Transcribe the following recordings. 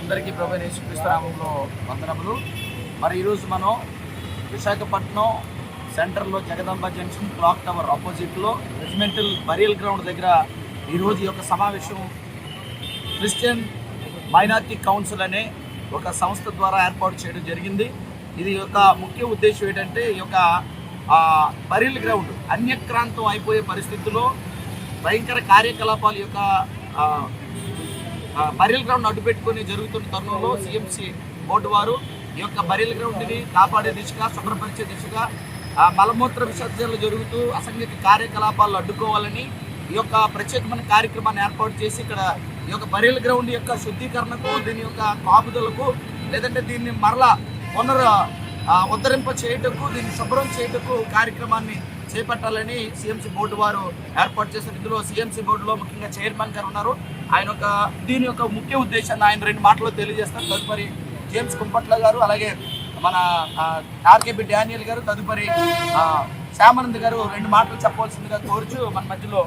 అందరికీ ప్రభు నేర్చుకృష్ణరామంలో వందనములు. మరి ఈరోజు మనం విశాఖపట్నం సెంటర్లో జగదంబ జంక్షన్ క్లాక్ టవర్ ఆపోజిట్లో రెజిమెంటల్ బరియల్ గ్రౌండ్ దగ్గర ఈరోజు యొక్క సమావేశం క్రిస్టియన్ మైనార్టీ కౌన్సిల్ అనే ఒక సంస్థ ద్వారా ఏర్పాటు చేయడం జరిగింది. ఇది యొక్క ముఖ్య ఉద్దేశం ఏంటంటే ఈ యొక్క బరియల్ గ్రౌండ్ అన్యక్రాంతం అయిపోయే పరిస్థితుల్లో భయంకర కార్యకలాపాల యొక్క బరిల్ గ్రౌండ్ అడ్డు పెట్టుకొని జరుగుతున్న తరుణంలో సిఎంసి బోర్డు వారు ఈ యొక్క బరిల్ గ్రౌండ్ని కాపాడే దిశగా శుభ్రపరిచే దిశగా మలమూత్ర విసర్జనలు జరుగుతూ అసంఘిత కార్యకలాపాలు అడ్డుకోవాలని ఈ యొక్క ప్రత్యేకమైన కార్యక్రమాన్ని ఏర్పాటు చేసి ఇక్కడ ఈ యొక్క బరిల్ గ్రౌండ్ యొక్క శుద్ధీకరణకు దీని యొక్క కాపుదలకు లేదంటే దీన్ని మరలా పునర్ ఉద్ధరింప చేయటకు దీన్ని శుభ్రం చేయటకు కార్యక్రమాన్ని చేపట్టాలని సిఎంసి బోర్డు వారు ఏర్పాటు చేసిన ఇందులో సిఎంసి బోర్డులో ముఖ్యంగా చైర్మన్ గారు ఉన్నారు. ఆయన ఒక దీని యొక్క ముఖ్య ఉద్దేశాన్ని ఆయన రెండు మాటలు తెలియజేస్తారు. తదుపరి జేమ్స్ కుంపట్ల గారు అలాగే మన ఆర్కేబి డానియల్ గారు తదుపరి శ్యామానంద్ గారు రెండు మాటలు చెప్పవలసిందిగా కోరుచు మన మధ్యలో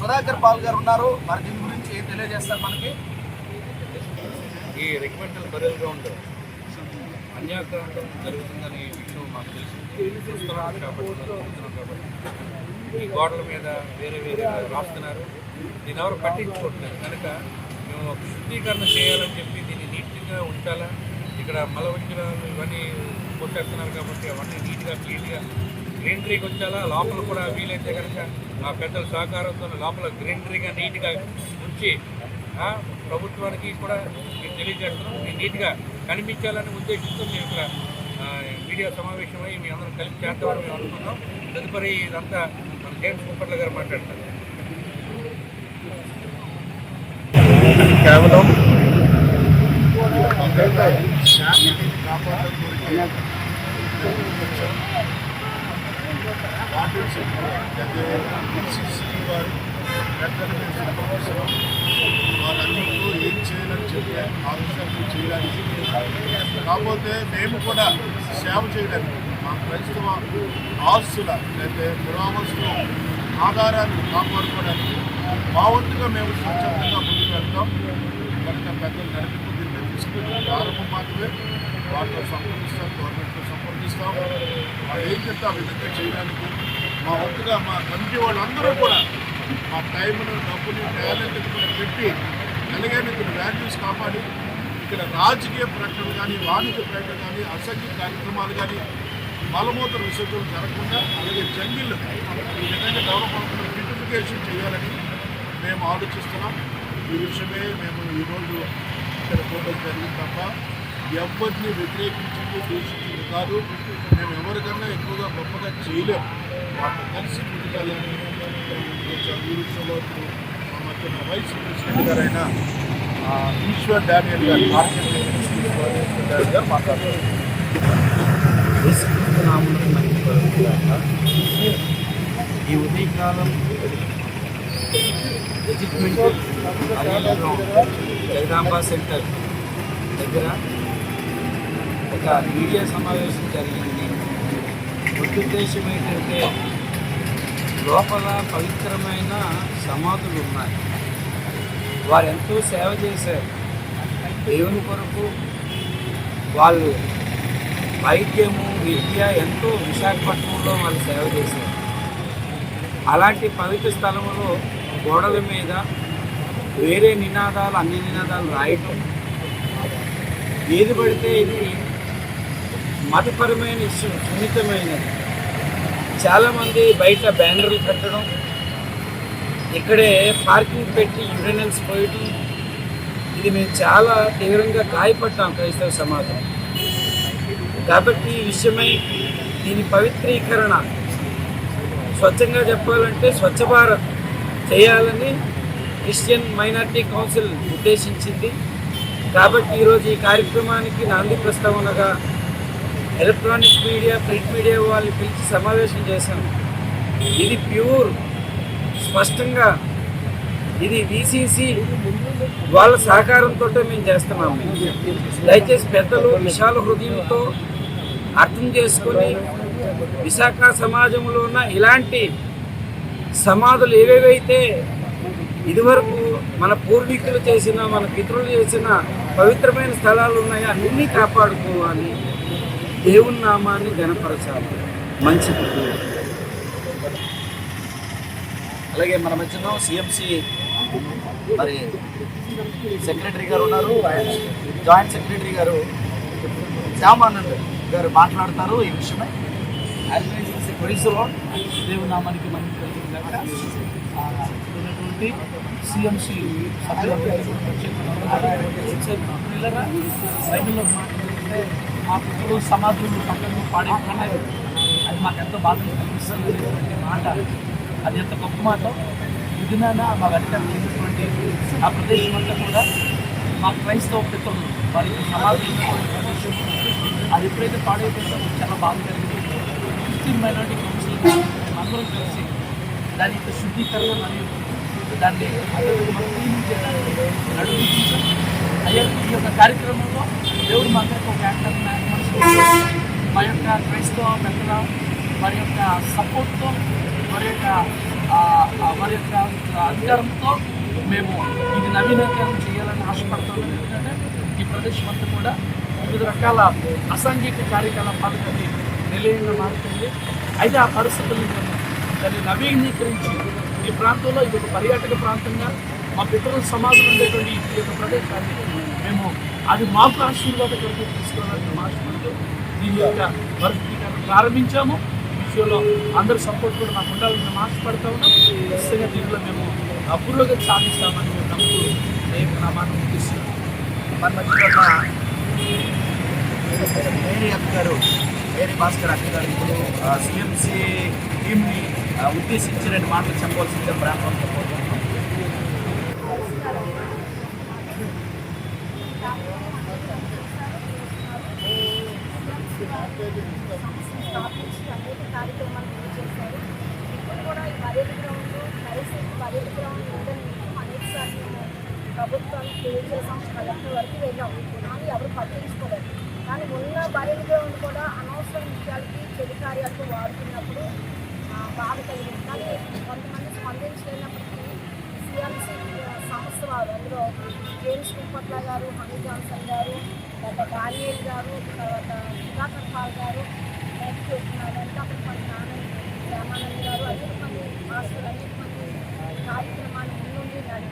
సుధాకర్ పాల్ గారు ఉన్నారు. మరి దీని గురించి తెలియజేస్తారు మనకి? ఈ రెగ్మెంటల్ బరియల్ గ్రౌండ్ అన్యాక్రాంతం జరుగుతుందనే విషయం మాకు తెలిసింది చూస్తున్నాం కాబట్టి చూస్తున్నాం కాబట్టి. ఈ గోడల మీద వేరే వేరే రాస్తున్నారు. దీని ఎవరు పట్టించుకోవట్లేదు. కనుక మేము ఒక శుద్ధీకరణ చేయాలని చెప్పి దీన్ని నీట్గా ఉంచాలా? ఇక్కడ మల ఇవన్నీ కొట్టేస్తున్నారు కాబట్టి అవన్నీ నీట్గా క్లీన్గా గ్రీనరీకి వచ్చేలా లోపల కూడా వీలైతే కనుక మా పెద్దల సహకారంతో లోపల గ్రీనరీగా నీట్గా ఉంచి ప్రభుత్వానికి కూడా మేము తెలియజేస్తున్నాం. మేము నీట్గా కనిపించాలని ఉద్దేశంతో మేము ఇక్కడ ఆ, మీడియా సమావేశమై మీ అందరం కలిసి చేద్దామని మేము అనుకున్నాం. తదుపరి ఇదంతా మన జేమ్స్ కుప్పట్ల గారు మాట్లాడతారు. కేవలం వారు వారందరితో ఏం చేయాలని చెప్పి ఆలోచనలు చేయడానికి కాకపోతే మేము కూడా సేవ చేయడానికి మా క్రైస్తవ ఆస్తుల లేదా పురావస్తు ఆధారాన్ని కాపాడుకోవడానికి మా వంతుగా మేము స్వచ్ఛందంగా ముందుకు వెళ్తాం. కనుక పెద్దలు నడిపి దీన్ని తీసుకుని ప్రారంభం మాత్రమే. వాటితో సంప్రదిస్తాం గవర్నమెంట్తో సంప్రదిస్తాం. వాళ్ళు ఏం చెప్తే ఆ విధంగా చేయడానికి మా వంతుగా మా కమిటీ వాళ్ళందరూ కూడా మా టైంను డబ్బుని టాలెంట్ కూడా పెట్టి అలాగే ఇక్కడ వాల్యూస్ కాపాడి ఇక్కడ రాజకీయ ప్రకటన కానీ వాణిజ్య ప్రకటన కానీ అసంఖ్య కార్యక్రమాలు కానీ మలమూత్ర విసర్జనలు జరగకుండా అలాగే జంగిల్ ఈ విధంగా డెవలప్ అవుతున్న బ్యూటిఫికేషన్ చేయాలని మేము ఆలోచిస్తున్నాం. ఈ విషయమే మేము ఈరోజు ఇక్కడ పోవడం జరిగింది తప్ప ఎవరిని వ్యతిరేకించింది దూషించింది కాదు. మేము ఎవరికన్నా ఎక్కువగా గొప్పగా చేయలేము. వాటిని కలిసి ముందుకెళ్ళాలని చదువు ఈ విషయంలో వైస్ ప్రెసిడెంట్ గారైన ఈశ్వర్ డానియల్ గారు మార్కెట్ గారు మాట్లాడుతున్నారు. ఈ ఉదయకాలం ఎజిప్మెంట్ సెంటర్ దగ్గర ఒక మీడియా సమావేశం జరిగింది. ఉద్దేశం ఏంటంటే లోపల పవిత్రమైన సమాధులు ఉన్నాయి. వారు ఎంతో సేవ చేశారు. దేవుని కొరకు వాళ్ళు వైద్యము విద్య ఎంతో విశాఖపట్నంలో వాళ్ళు సేవ చేశారు. అలాంటి పవిత్ర స్థలంలో గోడల మీద వేరే నినాదాలు అన్ని నినాదాలు రాయటం. ఏది పడితే ఇది మతపరమైన ఇష్యూ సున్నితమైనది. చాలామంది బయట బ్యానర్లు పెట్టడం ఇక్కడే పార్కింగ్ పెట్టి యూరినల్స్ పోయటం ఇది మేము చాలా తీవ్రంగా గాయపడ్డాం క్రైస్తవ సమాజం. కాబట్టి ఈ విషయమై దీని పవిత్రీకరణ స్వచ్ఛంగా చెప్పాలంటే స్వచ్ఛ భారత్ చేయాలని క్రిస్టియన్ మైనార్టీ కౌన్సిల్ ఉద్దేశించింది. కాబట్టి ఈరోజు ఈ కార్యక్రమానికి నాంది ప్రస్తావనగా ఎలక్ట్రానిక్ మీడియా ప్రింట్ మీడియా వాళ్ళని పిలిచి సమావేశం చేశాం. ఇది ప్యూర్ స్పష్టంగా ఇది విసిసి వాళ్ళ సహకారంతో మేము చేస్తున్నాం దయచేసి పెద్దలు విశాల హృదయంతో అర్థం చేసుకొని విశాఖ సమాజంలో ఉన్న ఇలాంటి సమాధులు ఏవేవైతే ఇదివరకు మన పూర్వీకులు చేసిన మన పితరులు చేసిన పవిత్రమైన స్థలాలు ఉన్నాయా అన్నీ కాపాడుకోవాలి. దేవుని నామాన్ని గణపరచాలి మంచిది. అలాగే మన మధ్యలో సిఎంసి మరి సెక్రటరీ గారు ఉన్నారు. జాయింట్ సెక్రటరీ గారు శ్యామానంద్ గారు మాట్లాడతారు ఈ విషయమై. పరిసరం దేవుని నామానికి మనం ఉన్నటువంటి సిఎంసి బైబిల్లో మా పిల్లలు సమాధులు పక్కన పాడే అది మాకు ఎంతో బాధ కలిగిస్తున్నటువంటి మాట అది ఎంత గొప్ప మాట. విధినాన మా వెనకాలటువంటి ఆ ప్రదేశం అంతా కూడా మా క్రైస్తవ పితరులు వారికి సమాధులు అది ఎప్పుడైతే పాడైపోయిందో చాలా బాధ కలిగింది. క్రిస్టియన్ మైనార్టీ కౌన్సిల్ అందరం కలిసి దాని యొక్క శుద్ధీకరణ మరియు దాన్ని అభివృద్ధి మనం ఈ యొక్క కార్యక్రమంలో దేవుడు మా యొక్క ఒక యాక్టర్ మా యొక్క క్రైస్తవ పెద్దల వారి యొక్క సపోర్ట్తో వారి యొక్క వారి యొక్క అధికారంతో మేము ఇది నవీనీకరణ చేయాలని ఆశపడుతున్నాం. ఎందుకంటే ఈ ప్రదేశం అంతా కూడా వివిధ రకాల అసాంఘిక కార్యకలాపాలకి నిలయంగా మారుతుంది. అయితే ఆ పరిస్థితులను దాన్ని నవీకరించి ఈ ప్రాంతంలో ఇది ఒక పర్యాటక ప్రాంతంగా మా పితరుల సమాజం ఉండేటువంటి ఈ యొక్క ప్రదేశాన్ని మేము అది మాకు ఆశీర్వాదకరంగా తీసుకోవాలని ఆశపడుతూ దీని యొక్క వర్గీకరణ ప్రారంభించాము. విషయంలో అందరి సపోర్ట్ కూడా మాకు ఉండాలని మేము ఆశపడతా ఉన్నాం. ఖచ్చితంగా దీంట్లో మేము అభివృద్ధి సాధిస్తామని మేము నమ్ముతూ రేపు నా మాట ముగిస్తున్నాం. మన మేరీ అక్క గారు మేరీ భాస్కర్ అక్క గారు ఇప్పుడు సిఎంసీ టీమ్ని ఆ, ఉద్దేశించి రెండు మాటలు చెప్పవలసిందే ప్రాంతంలో కోరుకుంటున్నాం. స్థాపించి అనేక కార్యక్రమాలు చేశారు. ఇప్పుడు కూడా ఈ పర్యటన గ్రౌండ్ కలిసి పర్యటన గ్రౌండ్ ఉందని అనేక సార్లు ప్రభుత్వానికి తెలియజేసాం కలెక్టర్ వరకు వెళ్ళాం. కానీ ఎవరు పట్టించుకోలేదు. కానీ ఉన్న పర్యటన గ్రౌండ్ కూడా అనవసర విషయాలకి చెడు కార్యాలకు వాడుతున్నప్పుడు బాధ కలిగింది. కానీ కొంతమంది స్పందించలేనప్పటికీ సిఆర్సీ సంస్థ వారు అందులో జేమ్స్ కుప్పట్ల గారు హనీ జాన్సన్ గారు తర్వాత డానియల్ గారు తర్వాత సుధాకర్ పాల్ గారు నెక్స్ట్ వెంకటపల్లి నారాయణ రామానంద్ గారు అనేక మంది మాస్టర్లు అనేక మంది కార్యక్రమాన్ని ముందుండి నడిపించి దీన్ని ప్రభుత్వం వరకు తీసుకెళ్ళడానికి కృషి చేస్తున్నారు వారందరికీ, ఆ, వందనాలు. దేవుని నామంలో వందనాలు చెల్లిస్తూ ఇంకా మీరు జీవితాన్ని పనిచేస్తున్న ఆశపడుతూ ఇంకా మీ జీవితాన్ని కూడా కొనసాగించాలని ఆశపడుతూ ఇంతకీ మాట్లాడుతున్నాను.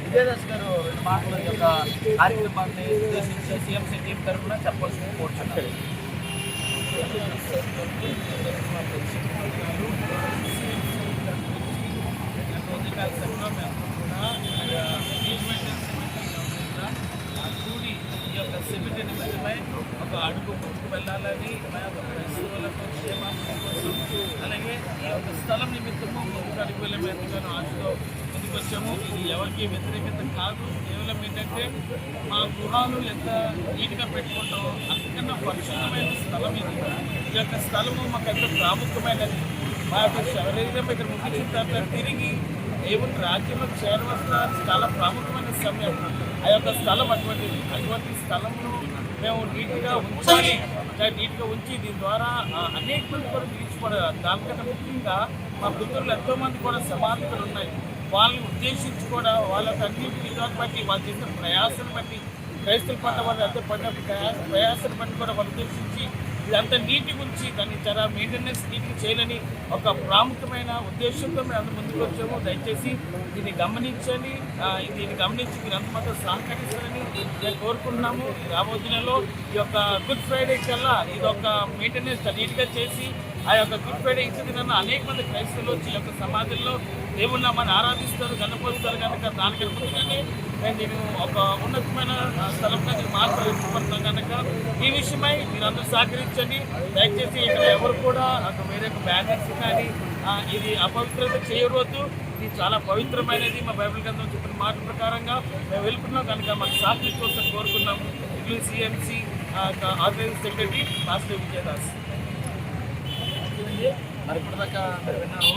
విజయదాస్ గారు రెండు మాటల యొక్క కార్యక్రమాన్ని ఉద్దేశించి సిఎంసి టీం తరఫున చెప్పాల్సింది కోరుచున్నారు కూడి ఈ యొక్క సిమెంట్ నిమిత్తమై ఒక అడుగు ముందుకు వెళ్ళాలని మా యొక్క క్రైస్తవులకు క్షేమాన్ని కోసం అలాగే ఈ యొక్క స్థలం నిమిత్తము ముందుకు అడుగు వెళ్ళమేందుకు ఆశతో ముందుకు ఇది ఎవరికి వ్యతిరేకత కాదు. కేవలం ఏంటంటే మా గృహాలు ఎంత నీట్గా పెట్టుకుంటామో అంతకన్నా పరిశుద్ధమైన స్థలం ఇది. ఈ యొక్క స్థలము మాకు ఎంత ప్రాముఖ్యమైనది. మా యొక్క శరీరం ఇక్కడ ముగించిన తర్వాత తిరిగి దేవుని రాజ్యంలో చేరవలసిన చాలా ప్రాముఖ్యమైన సమయం. ఆ యొక్క స్థలం అటువంటిది. అటువంటి స్థలంలో మేము నీట్గా ఉంచాలి. నీట్గా ఉంచి దీని ద్వారా అనేక మంది కూడా తీసుకోవడం దానికన్నా ముఖ్యంగా మా పుత్రులు ఎంతో మంది కూడా సమాధికలు ఉన్నాయి. వాళ్ళని ఉద్దేశించి కూడా వాళ్ళ యొక్క అన్ని విధాలు బట్టి వాళ్ళు చేసిన ప్రయాసం బట్టి క్రైస్తవుల పట్ల వాళ్ళు ఎంతో పడిన ప్రయాస ప్రయాసం బట్టి కూడా వాళ్ళు ఉద్దేశించి ఇదంతా నీటి గురించి దాన్ని చాలా మెయింటెనెన్స్ నీటికి చేయాలని ఒక ప్రాముఖ్యమైన ఉద్దేశంతో మేము అందరూ ముందుకు వచ్చాము. దయచేసి దీన్ని గమనించాలి దీన్ని గమనించి మీరు అంత మాత్రం సహకరిస్తారని నేను కోరుకుంటున్నాము. ఈ ఈ యొక్క గుడ్ ఫ్రైడే కల్లా ఇది ఒక మెయింటెనెన్స్ నీట్గా చేసి ఆ యొక్క గుడ్ ఫ్రైడే ఇచ్చే అనేక మంది క్రైస్తవులు వచ్చి ఈ యొక్క సమాధుల్లో దేవుళ్ళ మన ఆరాధిస్తారు గణపరుస్తారు కనుక దానికి ముందుగానే నేను నేను ఒక ఉన్నతమైన స్థలంగా నేను మార్పు కనుక ఈ విషయమై మీరు అందరూ సహకరించండి. దయచేసి ఇక్కడ ఎవరు కూడా ఒక వేరే ఒక బ్యానర్స్ కానీ ఇది అపవిత్రత చేయవద్దు. ఇది చాలా పవిత్రమైనది. మా బైబిల్ గ్రంథం చెప్పిన మాట ప్రకారంగా మేము వెళ్తున్నాం కనుక మాకు సహకరించవలసిన కోరుకున్నాము. ఇట్లు CMC organising secretary master Vijayadas. మరి ఇప్పటిదాకా మీరు విన్నారు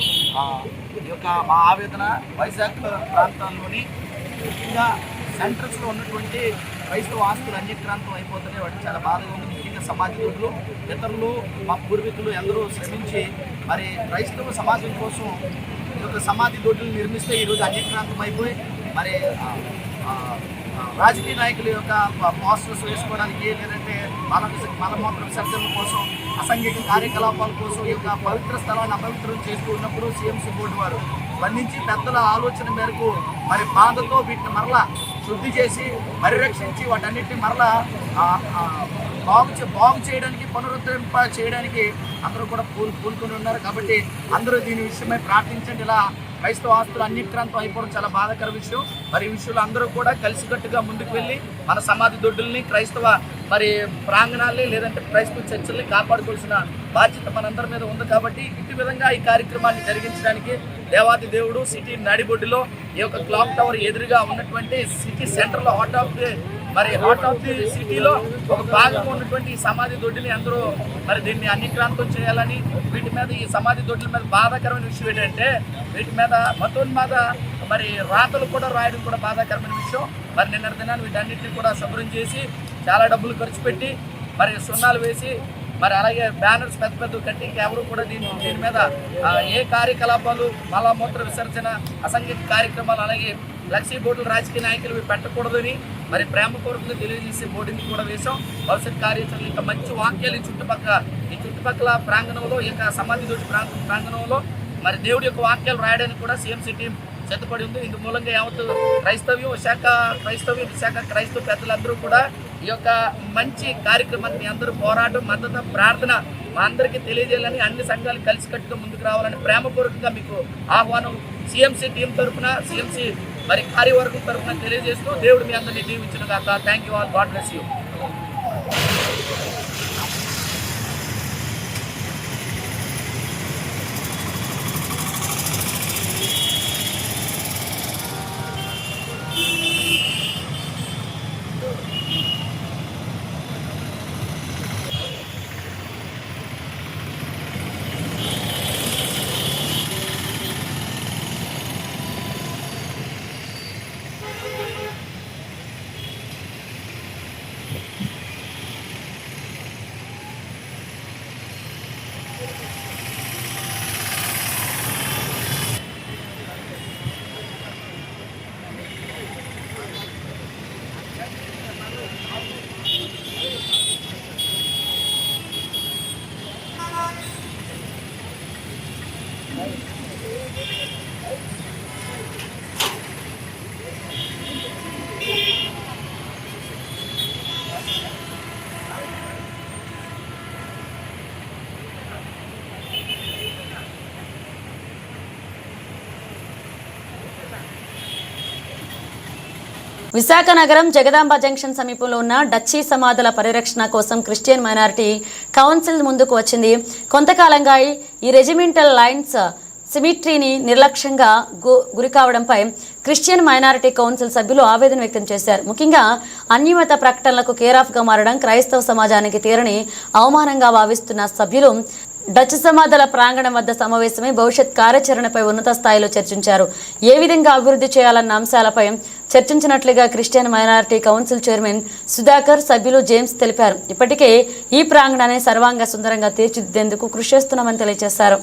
ఈ యొక్క మా ఆవేదన వైజాగ్ ప్రాంతాల్లోని ముఖ్యంగా సెంటర్స్లో ఉన్నటువంటి క్రైస్తవ ఆస్తులు అన్యక్రాంతం అయిపోతున్నాయి వాటికి చాలా బాధగా ఉంది. ముఖ్యంగా సమాజంలో ఇతరులు మా పూర్వీకులు ఎందరో శ్రమించి మరి క్రైస్తవ సమాజం కోసం ఈ యొక్క సమాధి దొడ్డులు నిర్మిస్తే ఈరోజు అన్యక్రాంతం అయిపోయి మరి రాజకీయ నాయకుల యొక్క పోస్టర్స్ వేసుకోవడానికి లేదంటే మల మలమూత్ర విసర్జనల కోసం అసంఘిక కార్యకలాపాల కోసం ఈ యొక్క పవిత్ర స్థలాన్ని అపవిత్రం చేస్తూ ఉన్నప్పుడు సీఎం బోర్డు వారు బంధించి పెద్దల ఆలోచన మేరకు మరి బాధతో వీటిని మరలా శుద్ధి చేసి పరిరక్షించి వాటన్నిటిని మరలా బాగు బాగు చేయడానికి పునరుద్ధరింప చేయడానికి అందరూ కూడా పూలు పూనుకొని ఉన్నారు. కాబట్టి అందరూ దీని విషయమై ప్రార్థించండి. ఇలా క్రైస్తవ ఆస్తులు అన్నిక్రాంతం అయిపోవడం చాలా బాధకర విషయం. మరి ఈ విషయంలో అందరూ కూడా కలిసికట్టుగా ముందుకు వెళ్ళి మన సమాధి దొడ్డుల్ని క్రైస్తవ మరి ప్రాంగణాలని లేదంటే క్రైస్తవ చర్చల్ని కాపాడుకోవాల్సిన బాధ్యత మనందరి మీద ఉంది కాబట్టి ఇటు విధంగా ఈ కార్యక్రమాన్ని జరిగించడానికి దేవాది దేవుడు సిటీ నడిబొడ్డులో ఈ యొక్క క్లాక్ టవర్ ఎదురుగా ఉన్నటువంటి సిటీ సెంటర్లో హాట్ ఆఫ్ మరి హార్ట్ ఆఫ్ ది సిటీలో ఒక భాగం ఉన్నటువంటి సమాధి దొడ్డిని అందరూ మరి దీన్ని అన్నిక్రాంతం చేయాలని వీటి మీద ఈ సమాధి దొడ్ల మీద బాధాకరమైన విషయం ఏంటంటే వీటి మీద మతోన్మాద మరి రాతలు కూడా రాయడం కూడా బాధాకరమైన విషయం. మరి నిన్న దినాన్ని వీటన్నిటిని కూడా శుభ్రం చేసి చాలా డబ్బులు ఖర్చు పెట్టి మరి సున్నాలు వేసి మరి అలాగే బ్యానర్స్ పెద్ద పెద్ద కట్టి ఎవరు కూడా దీని దీని మీద ఏ కార్యకలాపాలు మలమూత్ర విసర్జన అసంఘిక కార్యక్రమాలు అలాగే ఫ్లెక్సీ బోర్డులు రాజకీయ నాయకులు పెట్టకూడదని మరి ప్రేమపూర్వకంగా తెలియజేసే బోర్డుని కూడా వేశాం. భవిష్యత్ కార్యాచరణ ఇంకా మంచి వాక్యాలు ఈ చుట్టుపక్కల ఈ చుట్టుపక్కల ప్రాంగణంలో ఇంకా యొక్క సమాధి దోటి ప్రాంత ప్రాంగణంలో మరి దేవుడి యొక్క వాక్యాలు రాయడానికి కూడా సిఎంసీ టీం సిద్ధపడి ఉంది. ఇందు మూలంగా యావత్తు క్రైస్తవ్యం విశాఖ క్రైస్తవ్యం విశాఖ క్రైస్తవ పెద్దలందరూ కూడా ఈ యొక్క మంచి కార్యక్రమాన్ని అందరూ పోరాటం మద్దతు ప్రార్థన మా అందరికీ తెలియజేయాలని అన్ని సంఘాలు కలిసికట్టుగా ముందుకు రావాలని ప్రేమపూర్వకంగా మీకు ఆహ్వానం సిఎంసీ టీం తరఫున సిఎంసీ మరి కార్యవర్గం తరఫున తెలియజేస్తూ దేవుడు మీ అందరినీ దీవించిన కాక thank you all God bless you Visakha నగరం జగదాంబ జంక్షన్ సమీపంలో ఉన్న డచ్చీ సమాధుల పరిరక్షణ కోసం క్రిస్టియన్ మైనారిటీ కౌన్సిల్ ముందుకు వచ్చింది. కొంతకాలంగా ఈ రెజిమెంటల్ లైన్స్ సిమిట్రీని నిర్లక్ష్యంగా గు గురి కావడంపై క్రిస్టియన్ మైనారిటీ కౌన్సిల్ సభ్యులు ఆవేదన వ్యక్తం చేశారు. ముఖ్యంగా అన్యమత ప్రకటనలకు కేరాఫ్గా మారడం క్రైస్తవ సమాజానికి తీరని అవమానంగా భావిస్తున్న సభ్యులు డచ్ సమాధాల ప్రాంగణం వద్ద సమావేశమై భవిష్యత్ కార్యాచరణపై ఉన్నత స్థాయిలో చర్చించారు. ఏ విధంగా అభివృద్ధి చేయాలన్న అంశాలపై చర్చించినట్లుగా Christian minority council chairman Sudhakar సభ్యులు జేమ్స్ తెలిపారు. ఇప్పటికే ఈ ప్రాంగణాన్ని సర్వాంగ సుందరంగా తీర్చిదిద్దేందుకు కృషి చేస్తున్నామని తెలియజేశారు.